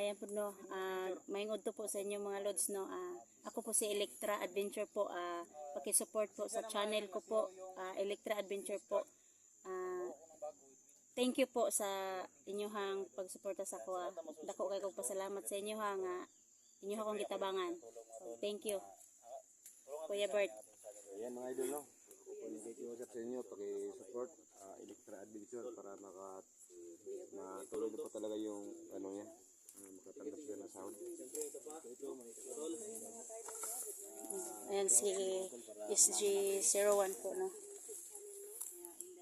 Ayan po no, ah maingod to po sa inyo mga lods no. Ah, ako po si Electra Adventure po. Ah, paki-support po sa channel ko po, ah, Electra Adventure po. Ah, thank you po sa inyong pagsuporta sa ko. ah. Dako kay kog pasalamat sa inyo ha nga inyo akong gitabangan. So, thank you. Kuya Bert. Ayan mga idol, no? Pagkikiusap sa inyo, paki-support uh, Electra Adventure para maka na po talaga yung ano niya, uh, ng sahod. Ayan si SG01 po no.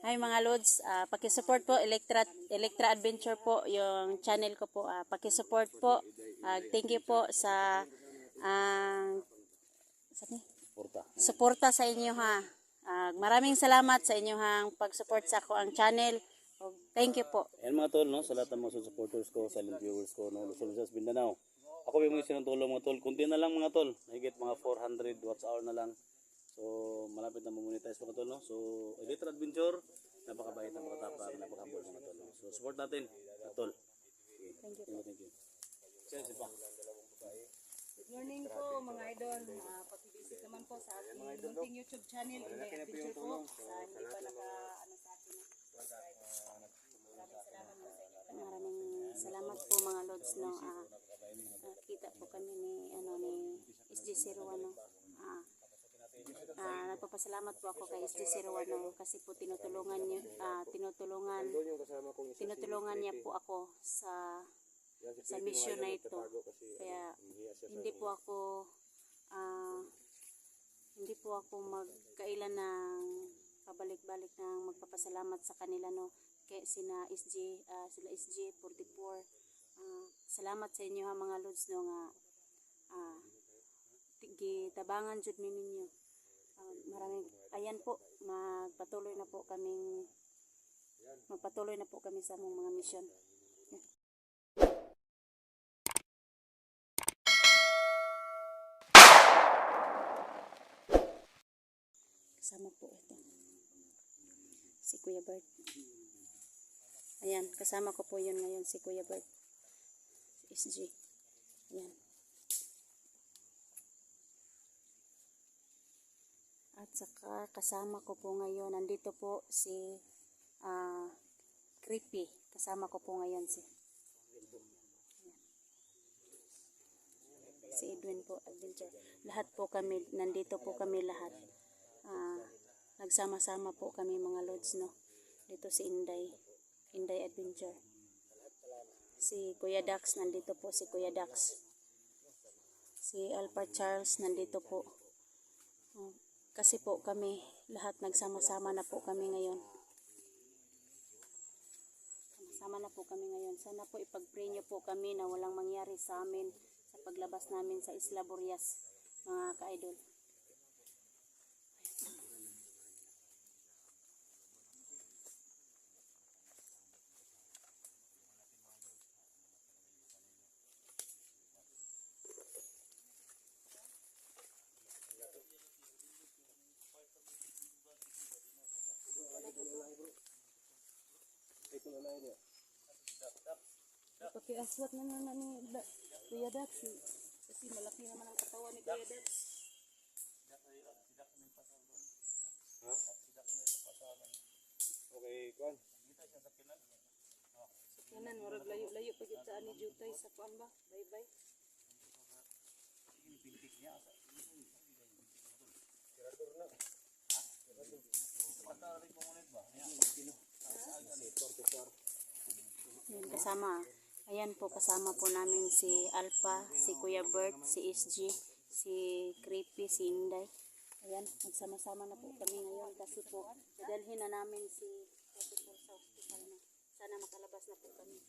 Hi mga lods, ah paki-support po Electra Electra Adventure po yung channel ko po. Ah paki-support po. Ah, thank you po sa ang sa ni? Porta. suporta sa inyo ha. Ah, maraming salamat sa inyong pag-support sa ako ang channel. Thank you po. Ayan mga tol, no? sa lahat ng mga supporters ko, silent viewers ko, no? Luzon, Visayas, Mindanao. Ako yung mga sinutulong mga tol. Kunti na lang mga tol. Higit mga 400 watts hour na lang. So, malapit na mamonetize mga tol. No? So, Elitra Adventure, napakabait, napakatapang, napakabot mga tol. No? So, support natin, mga tol. Thank you. Thank you, thank you. Pa. Good morning po mga idol. Uh, Pag-visit naman po sa aking munting YouTube channel, Inday Adventure po. Sa hindi pa naka, ano sa akin, subscribe. Maraming salamat po sa inyo. Maraming salamat po mga lods no. Ah, nakita po kami ni ano ni SG01 no. Ah, ah, nagpapasalamat po ako kay SG01 no, kasi po tinutulungan niyo ah, tinutulungan tinutulungan niya po ako sa sa mission na ito. Kaya hindi po ako ah, hindi po ako magkailan ng pabalik-balik ng magpapasalamat sa kanila no kay sina SG ah, sila SG 44 Ah, salamat sa inyo ha mga lods no nga ti- gitabangan jud mi ninyo Ah, maraming ayan po magpatuloy na po kaming magpatuloy na po kami sa among mga mission Kasama po ito. Si Kuya Bert. Ayan, kasama ko po yun ngayon si Kuya Bert. Si SG. Ayan. At saka kasama ko po ngayon, nandito po si ah Creepy. Kasama ko po ngayon si si Edwin po adventure. Lahat po kami, nandito po kami lahat. Ah, nagsama-sama po kami mga lods no. Dito si Inday, Inday Adventure. Si Kuya Dax, nandito po si Kuya Dax. Si Alpha Charles, nandito po. Oh, kasi po kami, lahat nagsama-sama na po kami ngayon. Sama na po kami ngayon. Sana po ipag-pray niyo po kami na walang mangyari sa amin sa paglabas namin sa Isla Burias, mga ka-idol. Pakiaswat na naman ni Kuya Dax. eh. Kasi malaki naman ang katawan ni Kuya Dax. Okay, Kwan. Kanan, marag layo-layo pa dito ani Jutay sa kuan ba? Bye-bye. Yan, kasama. Ayan po, kasama po namin si Alpha, si Kuya Bert, si SG, si Creepy, si Inday. Ayan, nagsama-sama na po kami ngayon kasi po, dadalhin na namin si Happy po sa hospital na. Sana makalabas na po kami.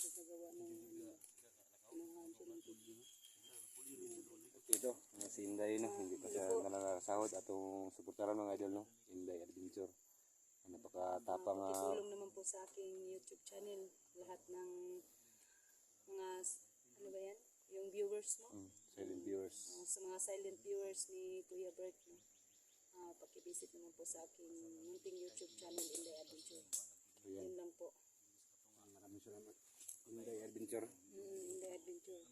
Pagkagawa ng siya ng tubig. Ito, si Inday, no? hindi pa siya nananasahod. Atong suportaran mga idol, no? Inday Adventure. Napakatapang uh, naman po sa aking YouTube channel lahat ng mga ano ba yan? Yung viewers mo. mm, silent viewers. Uh, sa mga silent viewers ni Kuya Bert no. Uh, pakivisit naman po sa aking munting YouTube channel Inday Adventure. So, yan. Yun lang po. Maraming salamat. Inday Adventure. Mm, Inday Adventure.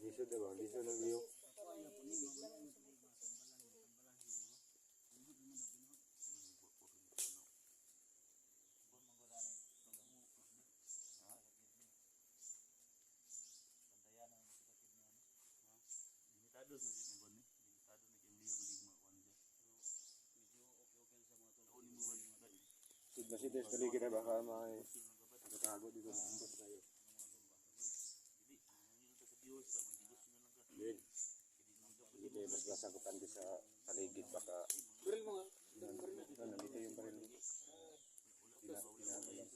Lisod diba? Lisod ng view. Sid na si Des paligid na baka may nakatago dito sa ambas tayo. Hindi tayo mas masagupan din sa paligid baka Baril mo nga. Nandito yung baril pinakalas.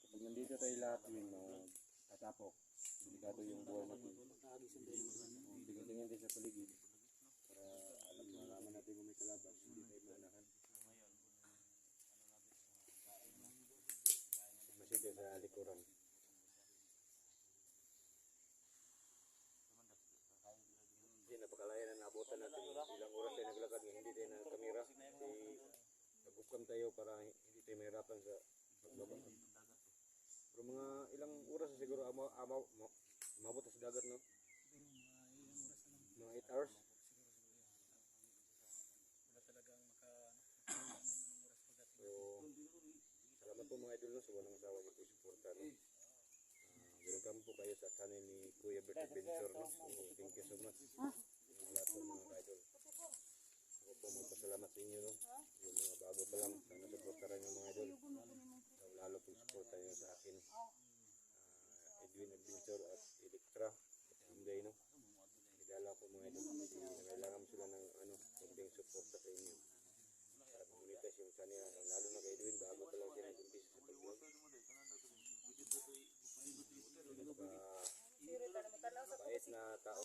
Kapag nandito tayo lahat yung uh, tatapok, delikado yung buhay natin. Tingin-tingin din sa paligid para alam malaman natin kung may kalaban, hindi tayo maanakan. Sa likuran. Hindi, napakalaya na naabutan natin. Ilang oras tayo naglakad, nga hindi tayo na kamera. Di, nagukam tayo para hindi tayo mahirapan sa pagbaba. Pero mga ilang oras na siguro amaw, na sa dagat, no? Mga 8 hours. So, salamat po mga idol no, sa walang asawa po suporta no. Ah, welcome po kayo sa channel ni Kuya Bert Adventure no. So, thank you so much. Yung lahat po mga idol. Ako po magpasalamat sa inyo no. Yung mga bago pa lang, sana suportaran yung mga idol. So, lalo po suporta nyo sa akin. Ah, Edwin Adventure at Electra at Hyundai no. Idala ko mga idol kailangan sila ng ano, kunting suporta sa inyo para monetize yung channel lalo na kay Edwin bago pa lang siya nag-umpisa sa pag-vlog napaka bait na tao.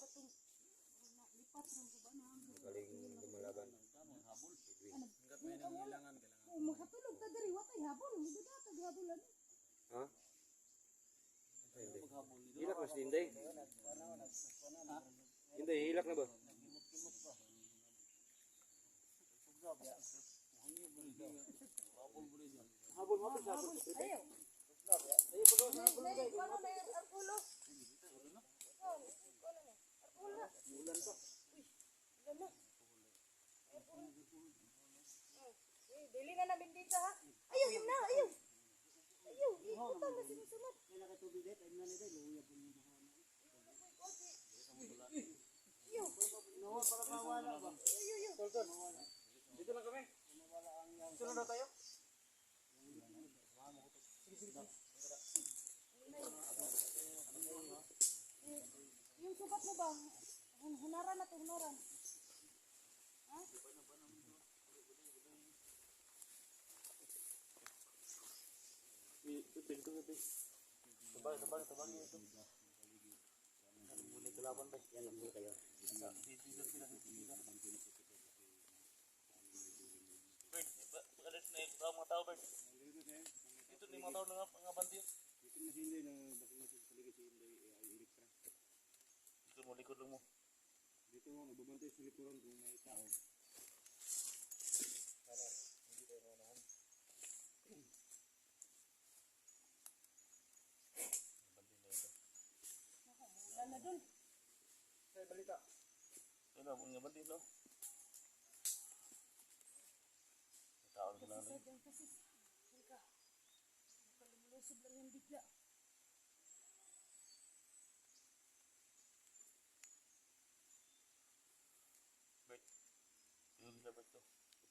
Magaling lumalaban. Edwin Makatulog ta diri watay habol, muda ka gabulan. ha? Ay, hindi. Hilak na si Inday Inday hilak na ba? Dili na namin dito ha. Ayaw, yun na, ayaw. Ayaw, ikutan na sinusunod. dito lang kami sunod na tayo Yung sugat mo ba? Hun- Hunaran na to, hunaran. Tabang, tabang, tabang ito. Muli kalaban ba? Yan lang kayo. Bert, pagalit na yung mga tao, Bert. Ito na yung mga tao na nga bandi. dito na si Inday na bakit natin sa paligid si Inday ay Electra Dito mo, likod lang mo. dito mo nagbabantay sa likuran kung may tao Wala na dun. Yun na, mga bandi, no? May tao na sila. Sa dyan kasi. Halika. Nakalumulusog lang yung bigla. Bert, yun na, Bert, to.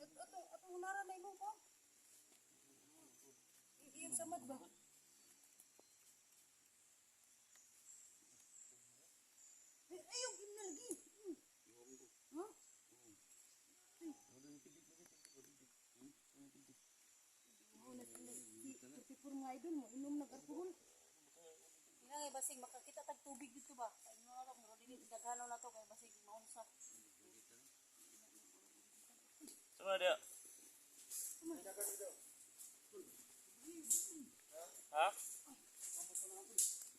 At atong atong nara na ko. Iyan samad ba? Ay, ayaw ginalgi. Ha? Na Pipur nga idol mo, inom nag-alcohol. Ina nga basig makakita tag tubig dito ba? Ay no na mo dili daghano na to kay basig maunsa. Sama dia. Ha?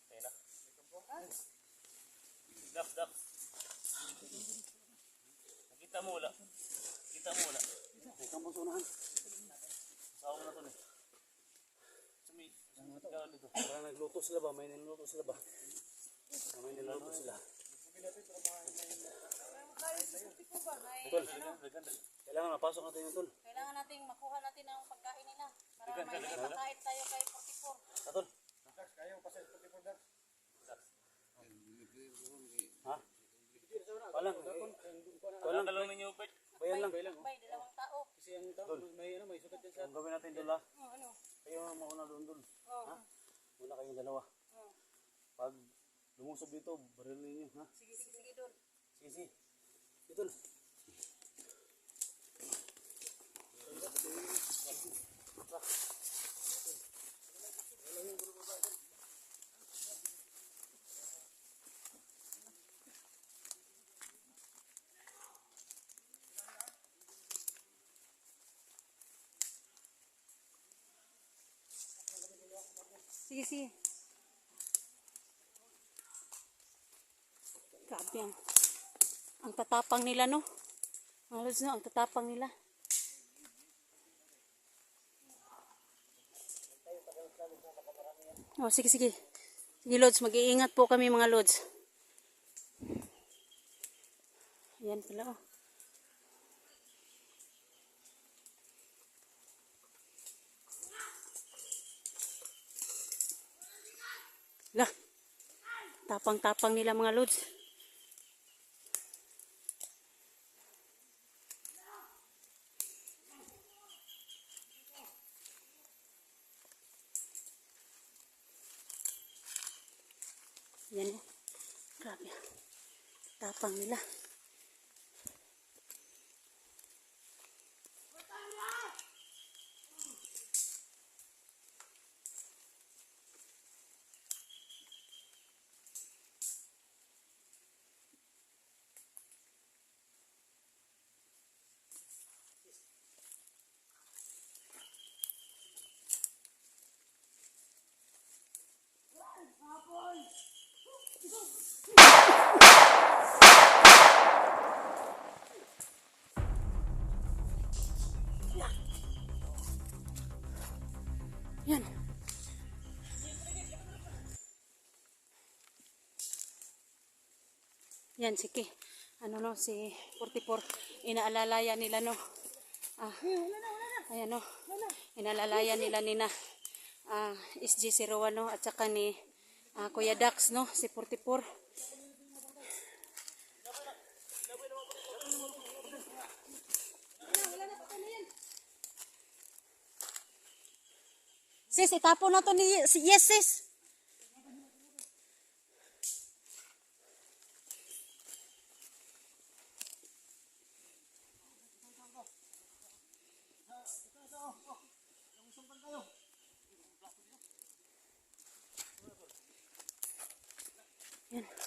Tayo na. Dak, dak. Nakita mo. Kita mo wala. Ikaw mo sunahan. Sawa na to ni. Sumi. Parang nagluto sila ba? May niluto sila ba? May niluto sila. Pipur ba may Tol, kailangan mapasok natin yung tol. kailangan nating makuha natin ang pagkain nila para may makain tayo kay 44. Atol. Ha? Walang. Walang dalawang ninyo, Bert. Bayan lang. Bay, dalawang tao. Ang gawin natin doon lah. Oh, ano? Kayo ang mauna doon doon. Oh, Ha? Una kayong dalawa. oh. Pag lumusob dito, baril ninyo. Ha? Sige, sige, sige doon. Sige, sige. Dito na. Sige, sige. Grabe ang, ang tatapang nila, no? Ang tatapang nila. Oh, sige, sige. Sige, Lods. Mag-iingat po kami, mga Lods. Ayan pala, oh. Lah. Tapang-tapang nila mga lods. Yan oh. Grabe. Tapang nila. Yan, sige. Ano no, si 44. Inaalalayan nila no. Ah, ayan no. Inaalalayan nila ni na ah, SG01 no, at saka ni ah, Kuya Dax no, si 44. Sis, itapo na to ni Yes, sis. Yan.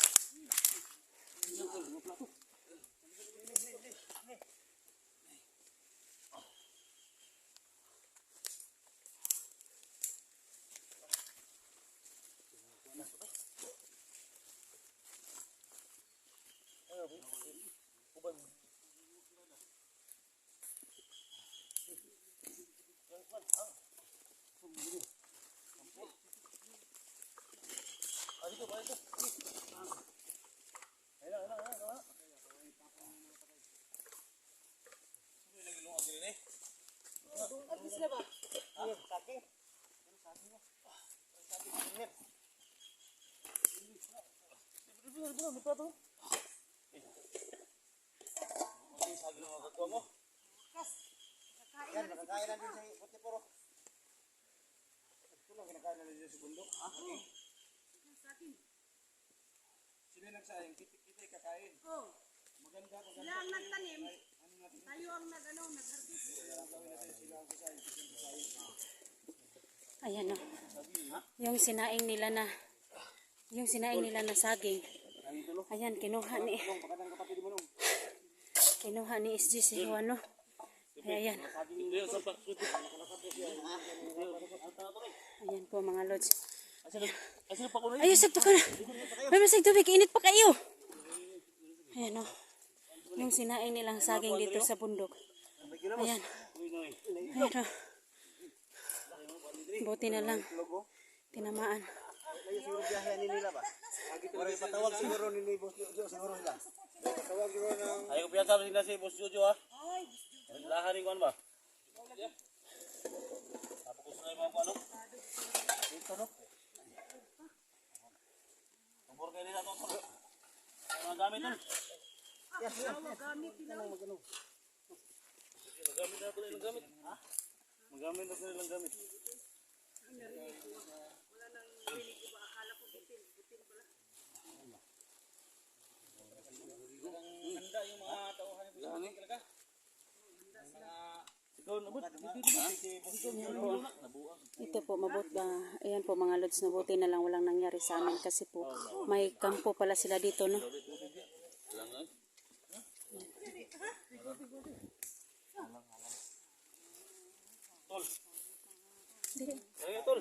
Ano sila ba? Ah, sabi. Ano sabi? Ah, sabi niya. Dito, dito, may plato. Ano sabi ng magagawa mo? Kas. Yan, nakakain na din sa Putipuro. Ito lang, kinakain na din sa bundok. Ha? Oo. Sa atin. Sino nagsayang? Kita kakain. Oo. Maganda, maganda. Sila ang nagtanim. Ano. Ayan o. Yung sinaing nila na, yung sinaing nila na saging. Ayan, kinuha ni, kinuha ni SG si Juan no. Ayan, ayan po mga lods. Ayun, sagto ka na. May masig tubig, init pa kayo. Ayan o. Yung sinaing nilang saging dito sa bundok. Ayan. Ayan o. Buti na lang. Tinamaan. Patawag siguro ni Boss nila. Patawag siguro ng Ay, ko piyansa sila si Boss Jojo ha. Lahan rin kuan ba? Tapos na yung ano? Dito no? Kumpor kayo nila kumpor. Mga gamit nun. Magamit na pala ilang gamit. Ha? Magamit na pala ilang gamit. Handa yung mga tauhan ni Boss Jojo talaga. Ito po, mabut ba? Ayan po mga lods, nabuti na lang walang nangyari sa amin kasi po may kampo pala sila dito, no? Tol. Ayo tol.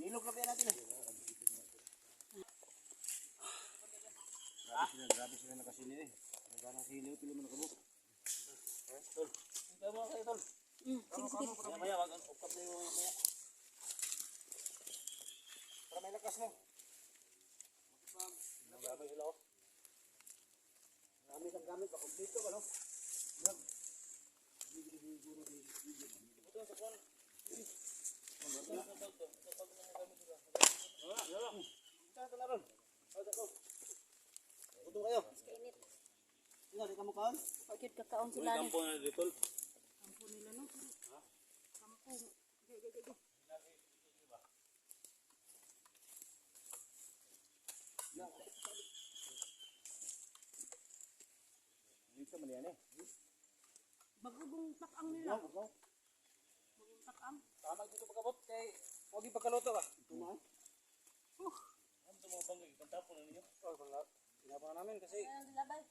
Nilog na natin eh. Grabe sila, grabe sila nakasili eh. Nagana sili, pili mo nakabuk. Tol. Ikaw mo kayo tol. Mm, sige, sige. Maya maya, wag ang ukap na yung maya. Para may lakas mo. Gamay sila oh. Gamit ang gamit, baka dito ba no? Puto kayo. Ikaw, di ka mo kaon? Yun kakaon sila ni. kampo na dito tol. Dito man yan eh. Bagugong takang nila. Tama dito pagkabot kay Huwag yung pagkaluto ka. Tumaan. Ano ito mga bangay? Pantapon na ninyo. Oh, pangla. Pinapa namin kasi Ayan, labay.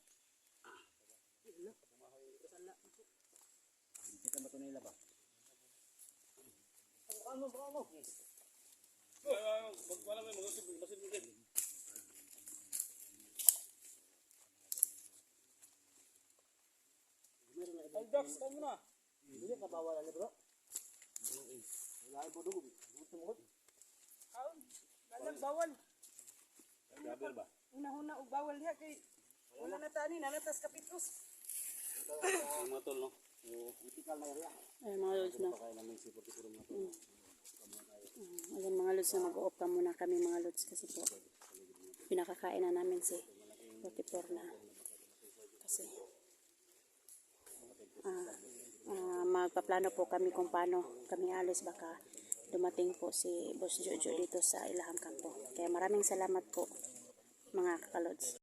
hindi ka ba ito nila ba? Ano ba ano? Wag wala may mga sibig, masin mo Ay, Dax, kayo na. Hindi ka bawal na bro. Wala ay budog. Gusto mo. Kaon. Galang bawal. Gaber ba? Una-una og bawal diha kay wala na tani nanatas kapitos. Ang mga tol no. Typical na area. Ayan mga lods na. Mm. Ayan mga lods na mag-off ka muna kami mga lods kasi po pinakakain na namin si Potipor na kasi ah, ah, magpaplano po kami kung paano kami alis baka dumating po si Boss Jojo dito sa Ilahang Kampo. Kaya maraming salamat po mga kakalods.